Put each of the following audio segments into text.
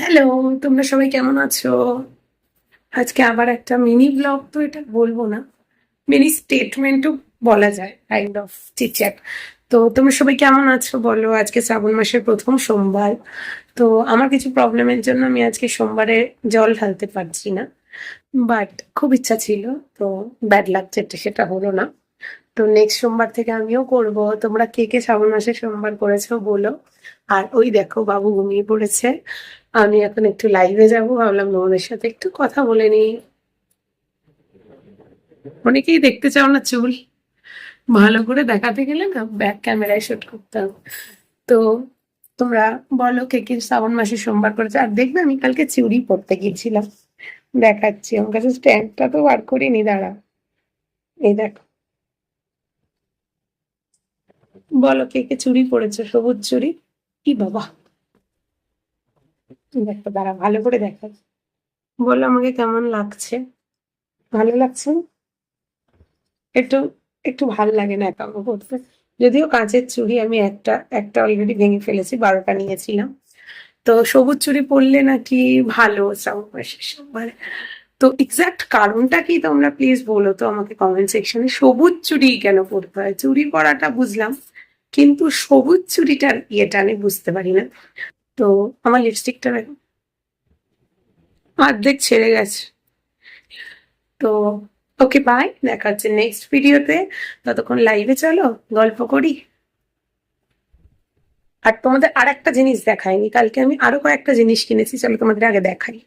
Hello তোমরা সবাই কেমন আছো? আজকে আবার একটা মিনি ব্লগ তো এটা বলব না। মিনি স্টেটমেন্টও বলা যায় কাইন্ড অফ চিটচ্যাট তো তোমরা সবাই কেমন আছো বলো? আজকে শ্রাবণ মাসের প্রথম সোমবার। তো আমার কিছু প্রবলেমের জন্য আমি আজকে সোমবারে জল ঢালতে পারছি না। বাট খুব ইচ্ছা ছিল, তো ব্যাড লাগ যেটা সেটা হলো না। তো নেক্সট সোমবার থেকে আমিও করব। তোমরা কে কে শ্রাবণ মাসে সোমবার করেছ বলো? আর ওই দেখো, বাবু ঘুমিয়ে পড়েছে। আমি এখন একটু লাইভে যাব, ভাবলাম তোমাদের সাথে একটু কথা বলে নিই। অনেকেই দেখতে চাও না চুল। ভালো করে দেখাতে গেলে না ব্যাক ক্যামেরায় শুট করতাম তো তোমরা বলো কে কে শ্রাবণ মাসে সোমবার করেছে। আর দেখবে আমি কালকে চুড়ি পরতে গিয়েছিলাম। দেখাচ্ছি, আমার কাছে স্ট্যান্ডটা তো বার করিনি, দাঁড়া। এই দেখো। বলো কে কে চুরি পরেছো, সবুজ চুরি কি বাবা! দেখো দাঁড়া ভালো করে দেখা। বলো আমাকে কেমন লাগছে? ভালো লাগছে? একটু একটু ভালো লাগে না একা করতে। যদিও কাঁচের চুড়ি আমি একটা একটা অলরেডি ভেঙে ফেলেছি বারোটা নিয়েছিলাম। তো সবুজ চুড়ি পরলে নাকি ভালো শ্রাবণ মাসের সোমবারে। তো এক্সাক্ট কারণটা কি তোমরা প্লিজ বলো তো আমাকে কমেন্ট সেকশনে সবুজ চুড়ি কেন পরতে হয়? চুড়ি পরাটা বুঝলাম কিন্তু সবুজ চুড়িটার ইয়েটা আমি বুঝতে পারি না। তো আমার লিপস্টিকটা দেখো। অর্ধেক ছেড়ে গেছে। তো ওকে বাই দেখা হচ্ছে নেক্সট ভিডিওতে ততক্ষণ লাইভে চলো, গল্প করি। আর তোমাদের আর একটা জিনিস দেখাইনি, কালকে আমি আরও কয়েকটা জিনিস কিনেছি, চলো তোমাদের আগে দেখাই।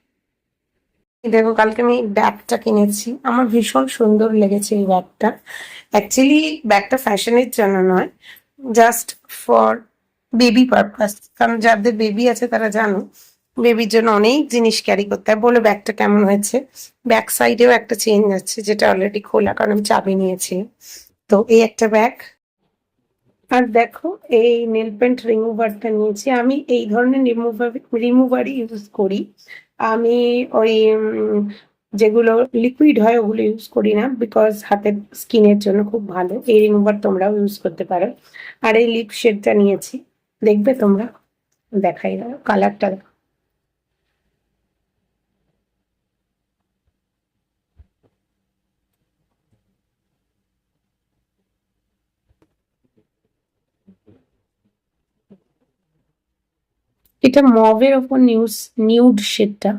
দেখো, কালকে আমি ব্যাগটা কিনেছি। আমার ভীষণ সুন্দর লেগেছে এই ব্যাগটা। অ্যাকচুয়ালি ব্যাগটা ফ্যাশনের জন্য নয় জাস্ট ফর বেবি পারপাস কারণ যাদের বেবি আছে তারা জানো বেবির জন্য অনেক জিনিস ক্যারি করতে হয়। বলে ব্যাগটা কেমন হয়েছে? ব্যাক সাইডেও একটা চেঞ্জ আছে যেটা অলরেডি খোলা, কারণ আমি চাবি নিয়েছি। তো এই একটা ব্যাগ আর দেখো, এই নেল পেন্ট রিমুভারটা নিয়েছি। আমি এই ধরনের রিমুভার রিমুভারই ইউজ করি। আমি ওই যেগুলো লিকুইড হয় ওগুলো ইউজ করি না বিকজ হাতের স্কিনের জন্য খুব ভালো। এই রিমুভার তোমরাও ইউজ করতে পারো। আর এই লিপ শেডটা নিয়েছি। দেখবে তোমরা, দেখাই দাও কালারটা এটা মভের ওপর নিউজ নিউড শেডটা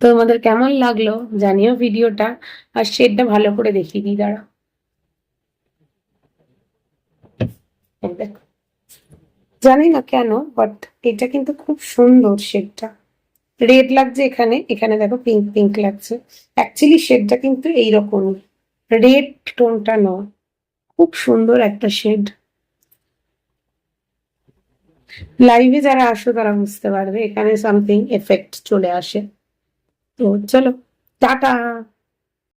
তোমাদের কেমন লাগল জানিও ভিডিওটা আর শেডটা ভালো করে দেখিয়ে দিই দাঁড়া দেখো। জানি না কেন বাট এটা কিন্তু খুব সুন্দর শেডটা রেড লাগছে এখানে এখানে দেখো পিঙ্ক পিঙ্ক লাগছে। অ্যাকচুয়ালি শেডটা কিন্তু এইরকমই। রেড টোনটা নয়। খুব সুন্দর একটা শেড লাইভে যারা আসো তারা বুঝতে পারবে, এখানে সামথিং এফেক্ট চলে আসে। তো চলো, টাটা।